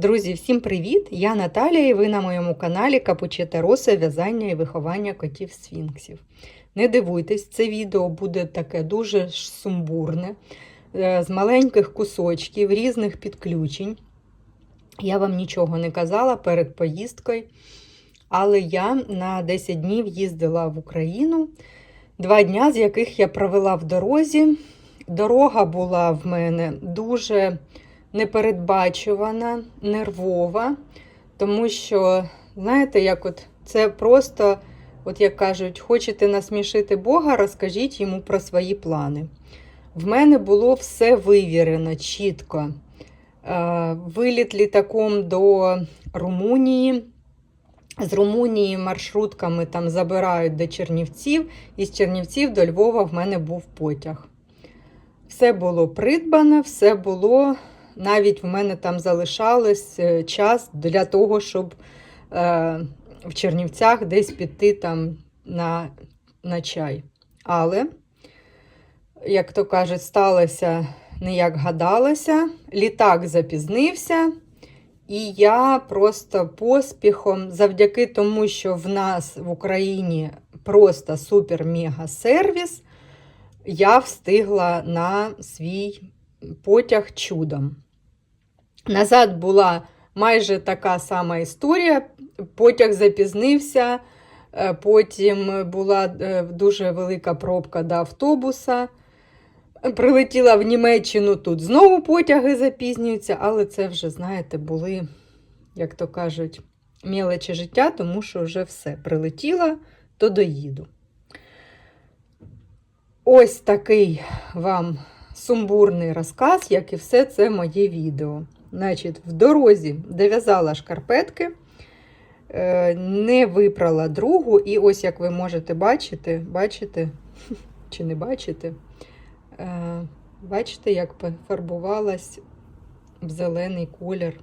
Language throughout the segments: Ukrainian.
Друзі, всім привіт! Я Наталія і ви на моєму каналі Капучета Роса в'язання і виховання котів сфінксів. Не дивуйтесь, це відео буде таке дуже сумбурне, е, з маленьких кусочків, різних підключень. Я вам нічого не казала перед поїздкою, але я на 10 днів їздила в Україну, два дня з яких я провела в дорозі. Дорога була в мене дуже непередбачувана, нервова, тому що, знаєте, як от це просто, от як кажуть, хочете насмішити Бога, розкажіть йому про свої плани. В мене було все вивірено чітко. Е, Виліт літаком до Румунії. З Румунії маршрутками там забирають до Чернівців, і з Чернівців до Львова в мене був потяг. Все було придбане, все було навіть в мене там залишалось е, час для того, щоб е, в Чернівцях десь піти там на, на чай. Але, як то кажуть, сталося не як гадалося, літак запізнився, і я просто поспіхом, завдяки тому, що в нас в Україні просто супер-мега-сервіс, я встигла на свій потяг чудом. Назад була майже така сама історія. Потяг запізнився, е, потім була е, дуже велика пробка до автобуса. Прилетіла в Німеччину, тут знову потяги запізнюються, але це вже, знаєте, були, як то кажуть, мілечі життя, тому що вже все прилетіла, то доїду. Ось такий вам сумбурний розказ, як і все це моє відео. Значить, в дорозі дов'язала шкарпетки, е, не випрала другу, і ось, як ви можете бачити, бачите, чи не бачите, е, бачите, як пофарбувалась в зелений колір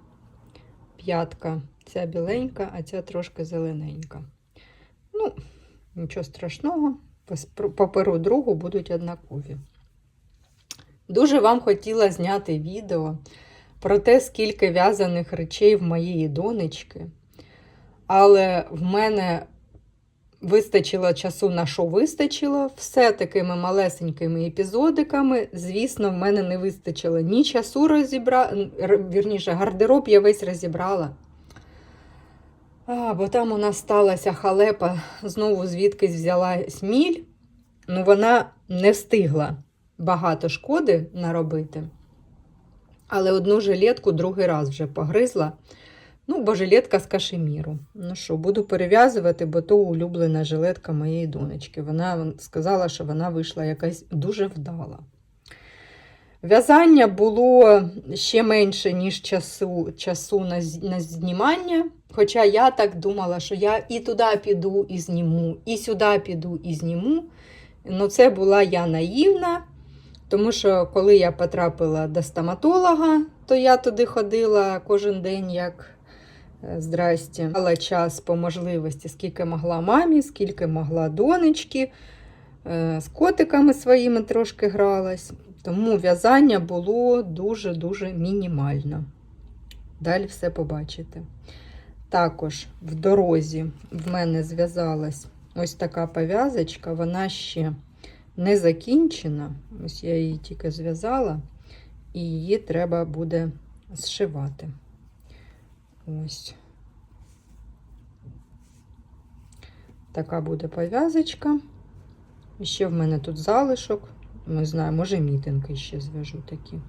п'ятка. Ця біленька, а ця трошки зелененька. Ну, нічого страшного, паперу другу будуть однакові. Дуже вам хотіла зняти відео про те, скільки в'язаних речей в моєї донечки. Але в мене вистачило часу, на що вистачило, все такими малесенькими епізодиками. Звісно, в мене не вистачило ні часу розібрати, вірніше, гардероб я весь розібрала. А, Бо там у нас сталася халепа, знову звідкись взяла сміль, ну вона не встигла багато шкоди наробити. Але одну жилетку другий раз вже погризла. Ну, бо жилетка з кашеміру. Ну що, буду перев'язувати, бо то улюблена жилетка моєї донечки. Вона сказала, що вона вийшла якась дуже вдала. В'язання було ще менше, ніж часу часу на на знімання. Хоча я так думала, що я і туди піду, і зніму, і сюди піду, і зніму. Ну, це була я наївна. Тому що, коли я потрапила до стоматолога, то я туди ходила кожен день, як е, здрасті. Мала час по можливості, скільки могла мамі, скільки могла донечки, е, з котиками своїми трошки гралась. Тому в'язання було дуже-дуже мінімально. Далі все побачите. Також в дорозі в мене зв'язалась ось така пов'язочка, вона ще не закінчена. Ось я її тільки зв'язала, і її треба буде зшивати. Ось. Така буде пов'язочка. Ще в мене тут залишок. Не знаю, може мітинки ще зв'яжу такі.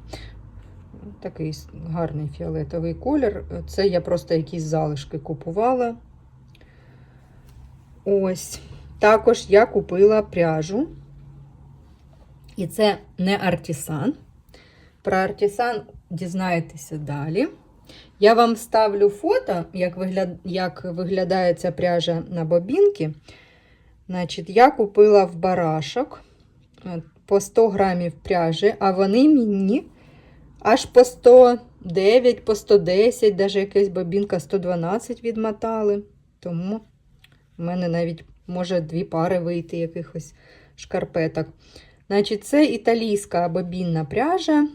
Такий гарний фіолетовий колір. Це я просто якісь залишки купувала. Ось. Також я купила пряжу. І це не артісан. Про артісан дізнаєтеся далі. Я вам ставлю фото, як вигляд... як виглядає ця пряжа на бобінки. Значить, Я купила в барашок по 100 грамів пряжі, а вони мені аж по 109, по 110, навіть якась бобінка 112 відмотали. Тому в мене навіть може дві пари вийти якихось шкарпеток. Значить, Це італійська бобінна пряжа.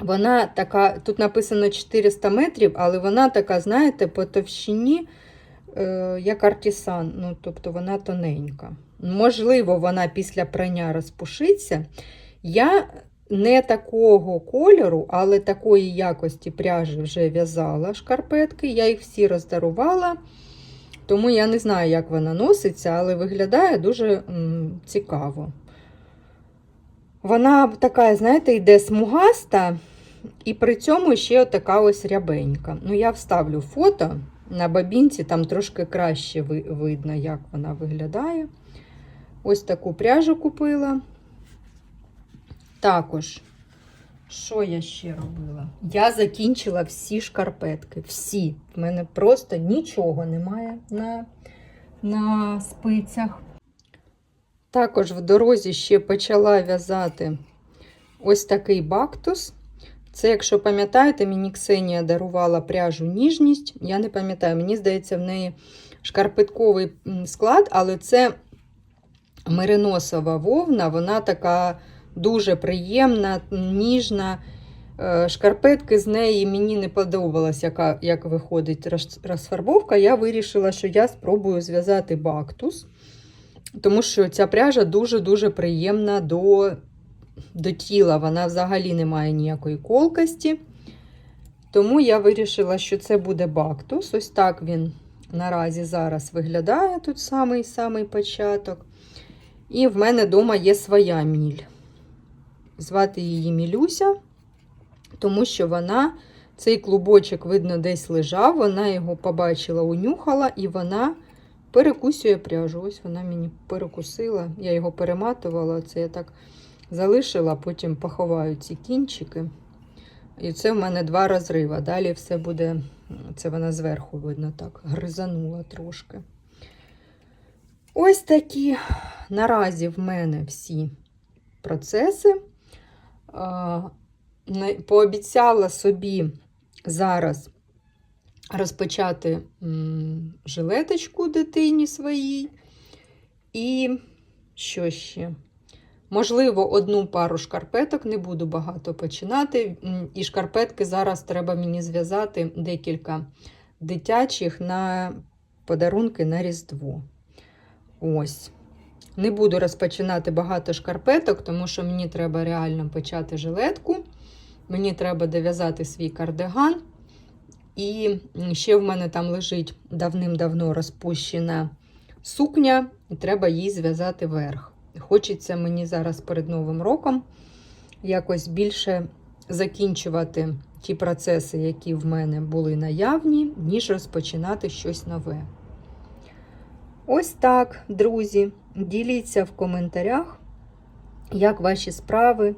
Вона така, тут написано 400 метрів, але вона така, знаєте, по товщині, е, як артисан. Ну, тобто вона тоненька. Можливо, вона після прання розпушиться. Я не такого кольору, але такої якості пряжі вже в'язала шкарпетки. Я їх всі роздарувала. Тому я не знаю, як вона носиться, але виглядає дуже м, цікаво. Вона така, знаєте, йде смугаста, і при цьому ще така ось рябенька. Ну, я вставлю фото на бабінці, там трошки краще видно, як вона виглядає. Ось таку пряжу купила. Також, що я ще робила? Я закінчила всі шкарпетки. Всі. В мене просто нічого немає на, на спицях. Також в дорозі ще почала в'язати ось такий бактус. Це, якщо пам'ятаєте, мені Ксенія дарувала пряжу ніжність. Я не пам'ятаю, мені здається, в неї шкарпетковий склад, але це мериносова вовна, вона така дуже приємна, ніжна. Е, Шкарпетки з неї мені не подобалось, яка, як виходить розфарбовка. Я вирішила, що я спробую зв'язати бактус, тому що ця пряжа дуже-дуже приємна до, до тіла. Вона взагалі не має ніякої колкості. Тому я вирішила, що це буде бактус. Ось так він наразі зараз виглядає тут самий-самий початок. І в мене вдома є своя міль. Звати її Мілюся, тому що вона, цей клубочок, видно, десь лежав, вона його побачила, унюхала, і вона перекусює пряжу. Ось вона мені перекусила. Я його перематувала, це я так залишила, потім поховаю ці кінчики. І це в мене два розрива. Далі все буде, це вона зверху, видно, так, гризанула трошки. Ось такі наразі в мене всі процеси. Пообіцяла собі зараз розпочати жилеточку дитині своїй. І що ще? Можливо, одну пару шкарпеток, не буду багато починати. І шкарпетки зараз треба мені зв'язати декілька дитячих на подарунки на Різдво. Ось. Не буду розпочинати багато шкарпеток, тому що мені треба реально почати жилетку. Мені треба дов'язати свій кардиган. І ще в мене там лежить давним-давно розпущена сукня, і треба їй зв'язати верх. Хочеться мені зараз перед Новим роком якось більше закінчувати ті процеси, які в мене були наявні, ніж розпочинати щось нове. Ось так, друзі. Діліться в коментарях, як ваші справи.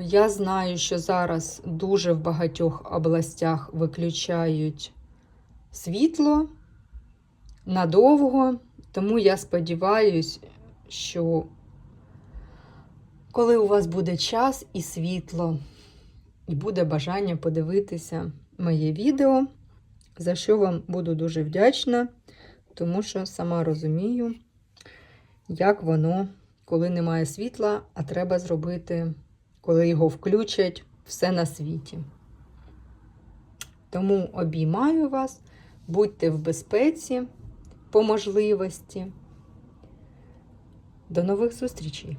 Я знаю, що зараз дуже в багатьох областях виключають світло надовго, тому я сподіваюся, що коли у вас буде час і світло, і буде бажання подивитися моє відео, за що вам буду дуже вдячна, тому що сама розумію, як воно, коли немає світла, а треба зробити, коли його включать, все на світі. Тому обіймаю вас, будьте в безпеці по можливості. До нових зустрічей!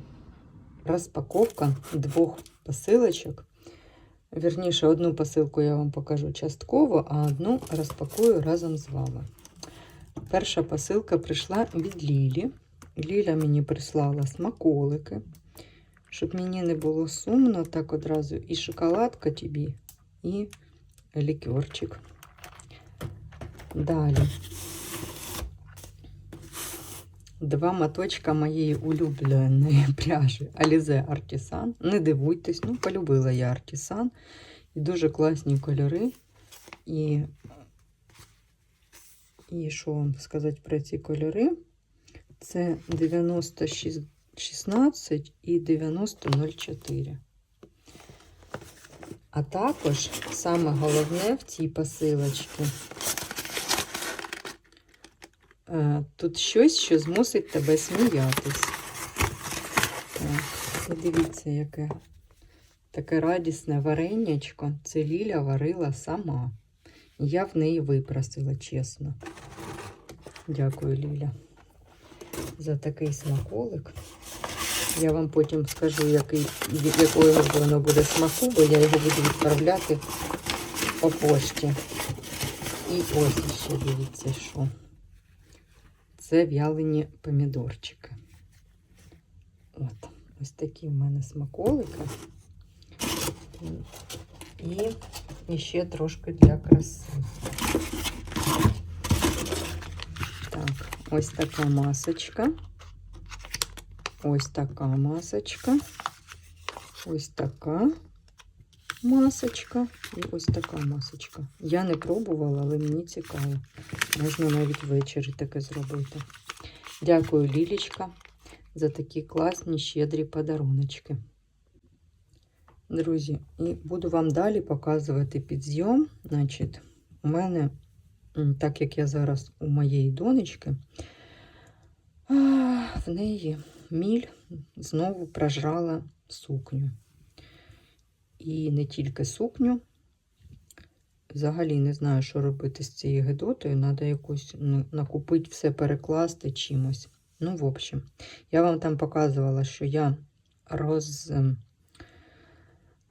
Розпаковка двох посилочок. Вірніше, одну посилку я вам покажу частково, а одну розпакую разом з вами. Перша посилка прийшла від Лілі. Ліля мені прислала смаколики, щоб мені не було сумно, так одразу і шоколадка тобі, і лікерчик. Далі. Два моточка моєї улюбленої пряжі Alize Artisan. Не дивуйтесь, ну, полюбила я Artisan. І дуже класні кольори. І, і що вам сказати про ці кольори? Це 9016 і 9004. А також саме головне в цій посилочці е, тут щось, що змусить тебе сміятись. Так, подивіться, яке таке радісне варенячко. Це Ліля варила сама. Я в неї випросила, чесно. Дякую, Ліля, за такий смаколик. Я вам потім скажу, який, якого воно буде смаку, бо я його буду відправляти по пошті. І ось ще дивіться, що. Це в'ялені помідорчики. От, ось такі в мене смаколики. І ще трошки для краси. Так, ось така масочка. Ось така масочка. Ось така масочка і ось така масочка. Я не пробувала, але мені цікаво. Можна навіть ввечері таке зробити. Дякую, Лілічка, за такі класні, щедрі подаруночки. Друзі, і буду вам далі показувати підзйом. Значить, у мене, так як я зараз у моєї донечки, в неї міль знову прожрала сукню. І не тільки сукню. Взагалі не знаю, що робити з цією гидотою. Треба якусь ну, накупити все, перекласти чимось. Ну, в общем, я вам там показувала, що я роз,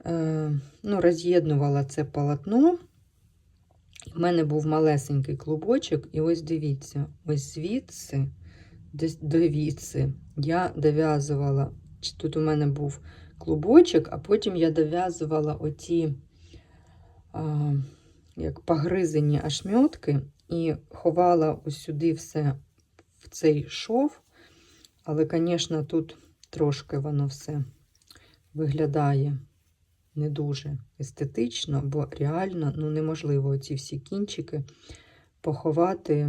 е, ну, роз'єднувала це полотно. У мене був малесенький клубочок, і ось дивіться, ось звідси, десь довідси, я дов'язувала, тут у мене був клубочок, а потім я дов'язувала оті а, як погризені ошметки і ховала ось сюди все в цей шов. Але, звісно, тут трошки воно все виглядає не дуже естетично, бо реально ну, неможливо ці всі кінчики поховати.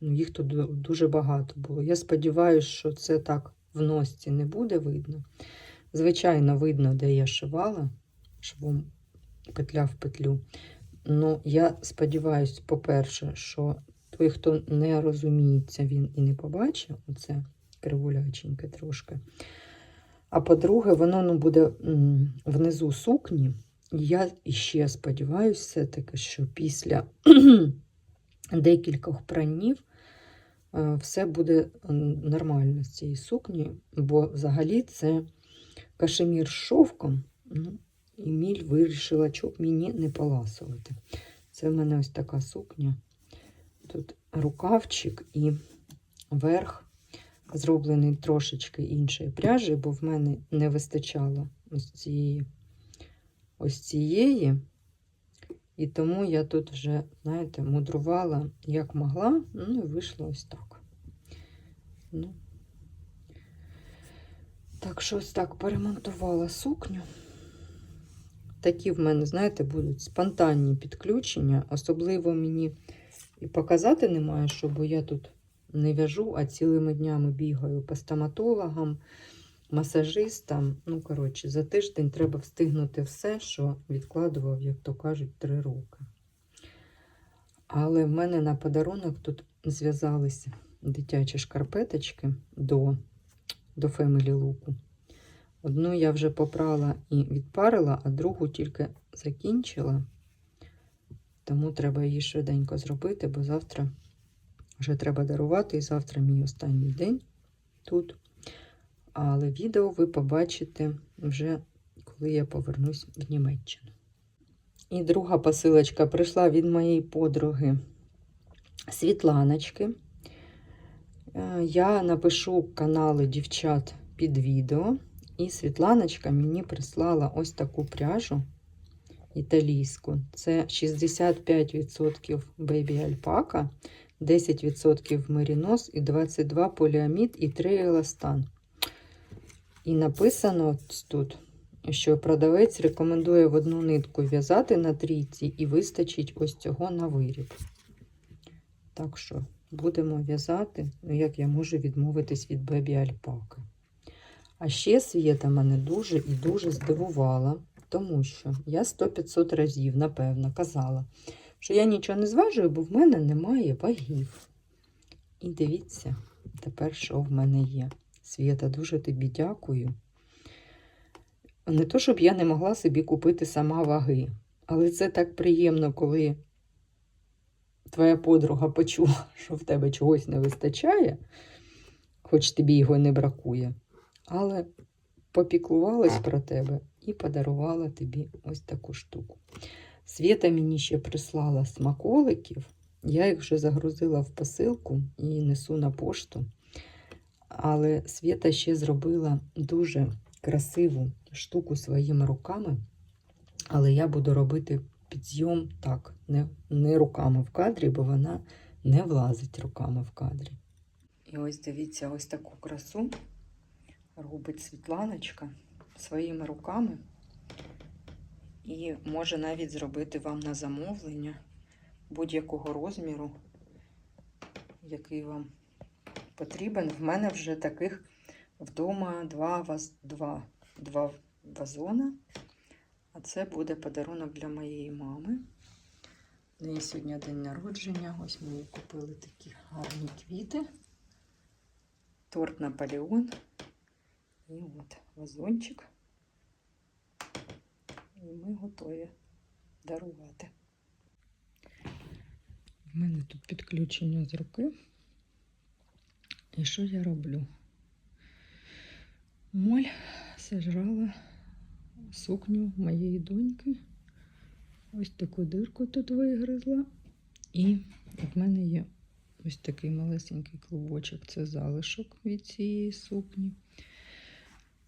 Ну, їх тут дуже багато було. Я сподіваюся, що це так в носці не буде видно. Звичайно, видно, де я шивала швом петля в петлю. Ну, я сподіваюся, по-перше, що той, хто не розуміється, він і не побачить оце кривуляченьке трошки. А по-друге, воно ну, буде внизу сукні. Я іще сподіваюся, все-таки, що після декількох пранів е, все буде нормально з цією сукні, бо взагалі це кашемір з шовком. Ну, і міль вирішила, щоб мені не поласувати. Це в мене ось така сукня. Тут рукавчик і верх зроблений трошечки іншої пряжі, бо в мене не вистачало ось цієї, ось цієї. І тому я тут вже, знаєте, мудрувала як могла, ну і вийшло ось так. Ну. Так що ось так перемонтувала сукню. Такі в мене, знаєте, будуть спонтанні підключення. Особливо мені і показати немає, що бо я тут не в'яжу, а цілими днями бігаю по стоматологам, масажистам. Ну, коротше, за тиждень треба встигнути все, що відкладував, як то кажуть, три роки. Але в мене на подарунок тут зв'язалися дитячі шкарпеточки до, до Family Look. Одну я вже попрала і відпарила, а другу тільки закінчила. Тому треба її швиденько зробити, бо завтра вже треба дарувати, і завтра мій останній день тут. Але відео ви побачите вже, коли я повернусь в Німеччину. І друга посилочка прийшла від моєї подруги Світланочки. Е, Я напишу канали дівчат під відео. І Світланочка мені прислала ось таку пряжу італійську. Це 65% бейбі альпака, 10% мерінос і 22 поліамід і 3 еластан. І написано тут, що продавець рекомендує в одну нитку в'язати на трійці і вистачить ось цього на виріб. Так що будемо в'язати, ну як я можу відмовитись від бебі альпаки. А ще Свєта мене дуже і дуже здивувала, тому що я 100-500 разів, напевно, казала, що я нічого не зважую, бо в мене немає вагів. І дивіться, тепер що в мене є. Свєта, дуже тобі дякую. Не то, щоб я не могла собі купити сама ваги, але це так приємно, коли твоя подруга почула, що в тебе чогось не вистачає, хоч тобі його не бракує, але попіклувалась про тебе і подарувала тобі ось таку штуку. Свята мені ще прислала смаколиків. Я їх вже загрузила в посилку і несу на пошту. Але Свята ще зробила дуже красиву штуку своїми руками. Але я буду робити підйом так, не, не руками в кадрі, бо вона не влазить руками в кадрі. І ось дивіться, ось таку красу робить Світланочка своїми руками. І може навіть зробити вам на замовлення будь-якого розміру, який вам потрібен. В мене вже таких вдома два, ваз, два, два вазона. А це буде подарунок для моєї мами. У неї сьогодні день народження. Ось ми їй купили такі гарні квіти. Торт Наполеон. І от вазончик. І ми готові дарувати. В мене тут підключення з руки. І що я роблю? Моль сожрала сукню моєї доньки. Ось таку дирку тут вигризла. І в мене є ось такий малесенький клубочок. Це залишок від цієї сукні.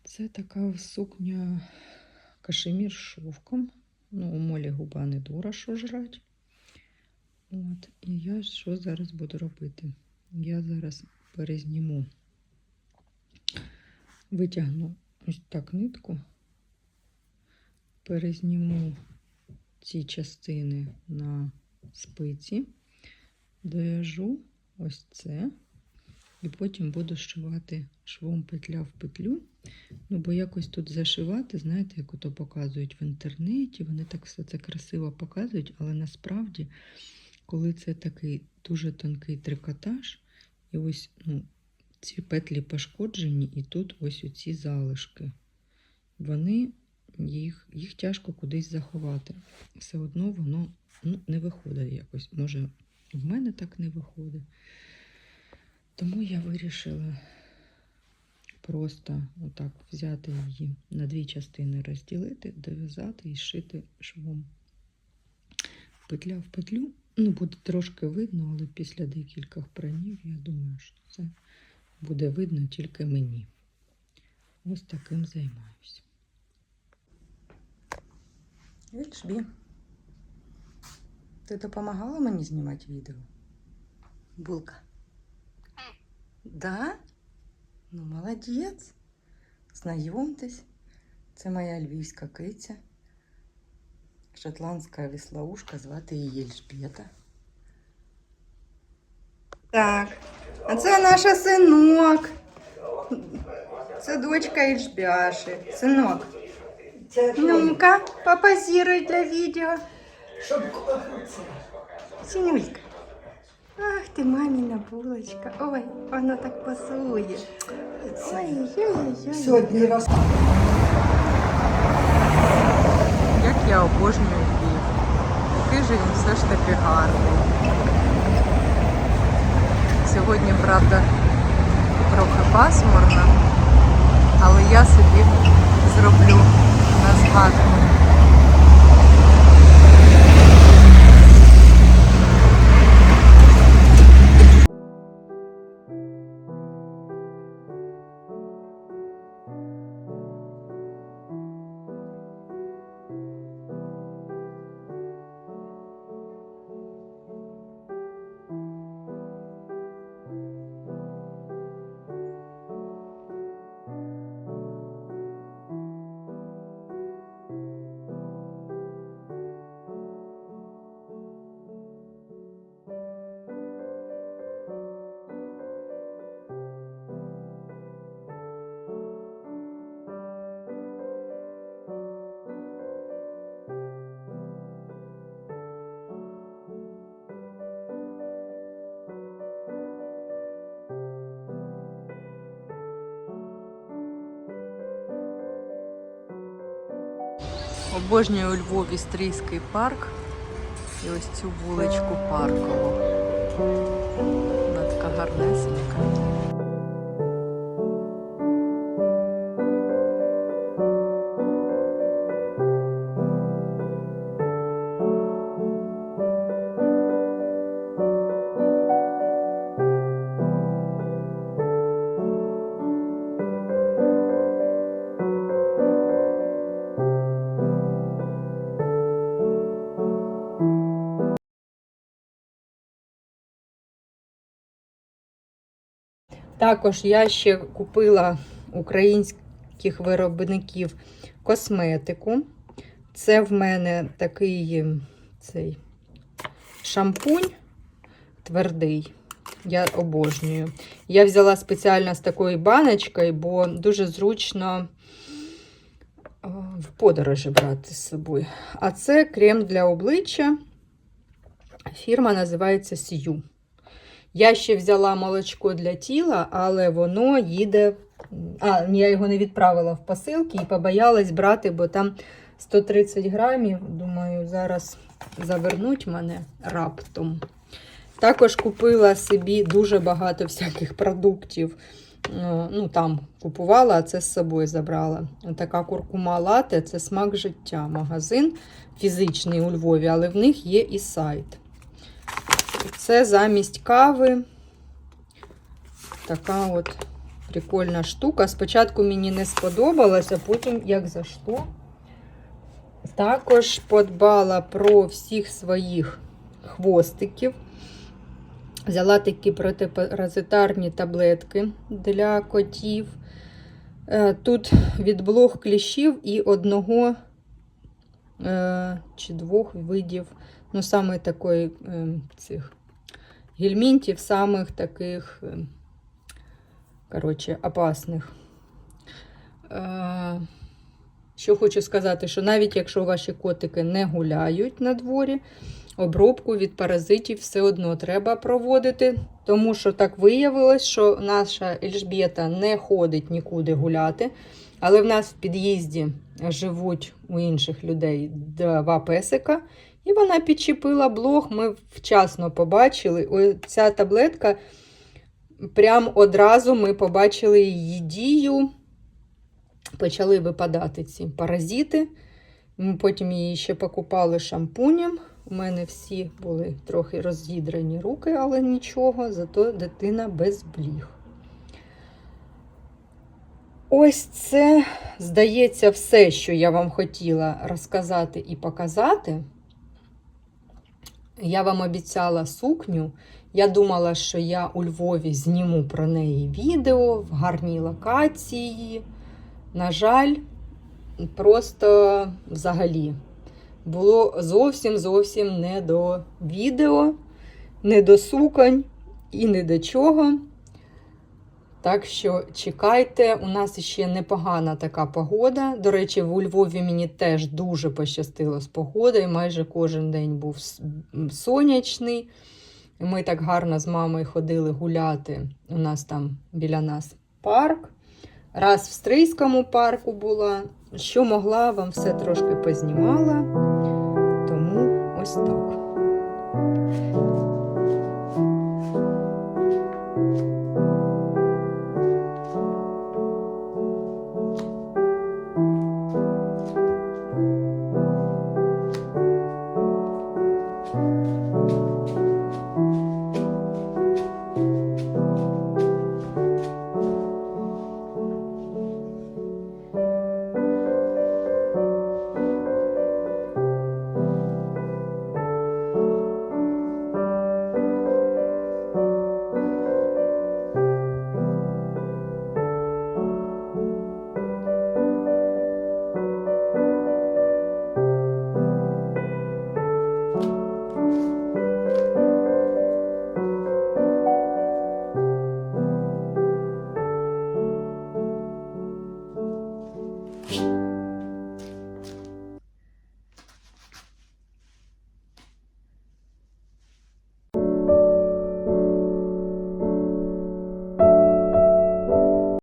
Це така сукня кашемір з шовком. Ну, у молі губа не дура, що жрать. От, і я що зараз буду робити? Я зараз перезніму, витягну ось так нитку, перезніму ці частини на спиці, дов'яжу ось це, і потім буду зшивати швом петля в петлю. Ну, бо якось тут зашивати, знаєте, як ото показують в інтернеті, вони так все це красиво показують, але насправді, коли це такий дуже тонкий трикотаж, і ось ну, ці петлі пошкоджені, і тут ось оці залишки. Вони, їх, їх тяжко кудись заховати. Все одно воно ну, не виходить якось. Може, в мене так не виходить. Тому я вирішила просто отак взяти її на дві частини, розділити, дов'язати і зшити швом. Петля в петлю. Ну, буде трошки видно, але після декількох пранів, я думаю, що це буде видно тільки мені. Ось таким займаюся. Вічбі, ти допомагала мені знімати відео? Булка. Да? Ну, молодець. Знайомтесь, це моя львівська киця. Шотландська віслоушка, звати її Ельжбета. Так, а це наша синок. Це дочка Ельжбяши. Синок. Це Ну-ка, попозируй для відео. щоб Синюлька. Ах ти, маміна булочка. Ой, вона так пасує. Ой-ой-ой. сьогодні раз. Як я обожнюю Львів. Який же він все ж таки гарний. Сьогодні, правда, трохи пасмурно, але я собі зроблю на згадку. Обожнюю у Львові Стрийський парк і ось цю вуличку паркову. Вона така гарнесенька. Також я ще купила українських виробників косметику. Це в мене такий цей шампунь твердий. Я обожнюю. Я взяла спеціально з такою баночкою, бо дуже зручно в подорожі брати з собою. А це крем для обличчя. Фірма називається Сью. Я ще взяла молочко для тіла, але воно їде. А, я його не відправила в посилки і побоялась брати, бо там 130 грамів. Думаю, зараз завернуть мене раптом. Також купила собі дуже багато всяких продуктів. Е, Ну, там купувала, а це з собою забрала. Така куркума лате це смак життя. Магазин фізичний у Львові, але в них є і сайт. Це замість кави. Така от прикольна штука. Спочатку мені не сподобалось, а потім як зайшло. Також подбала про всіх своїх хвостиків. Взяла такі протипаразитарні таблетки для котів. Е, Тут від блох кліщів і одного е, чи двох видів, ну, саме такої е, цих гельмінтів, самих таких, е, коротше, опасних. Е, Що хочу сказати, що навіть якщо ваші котики не гуляють на дворі, обробку від паразитів все одно треба проводити, тому що так виявилось, що наша Ельжбєта не ходить нікуди гуляти. Але в нас в під'їзді живуть у інших людей два песика, і вона підчепила блог. Ми вчасно побачили. Ось ця таблетка прям одразу ми побачили її дію. Почали випадати ці паразити. Ми потім її ще покупали шампунем. У мене всі були трохи роз'їдрані руки, але нічого, зато дитина без бліг. Ось це, здається, все, що я вам хотіла розказати і показати. Я вам обіцяла сукню. Я думала, що я у Львові зніму про неї відео в гарній локації. На жаль, просто взагалі було зовсім зовсім не до відео, не до суконь і не до чого. Так що чекайте, у нас ще непогана така погода. До речі, у Львові мені теж дуже пощастило з погодою. Майже кожен день був сонячний. Ми так гарно з мамою ходили гуляти. У нас там біля нас парк. Раз в Стрийському парку була. Що могла, вам все трошки познімала. Тому ось так.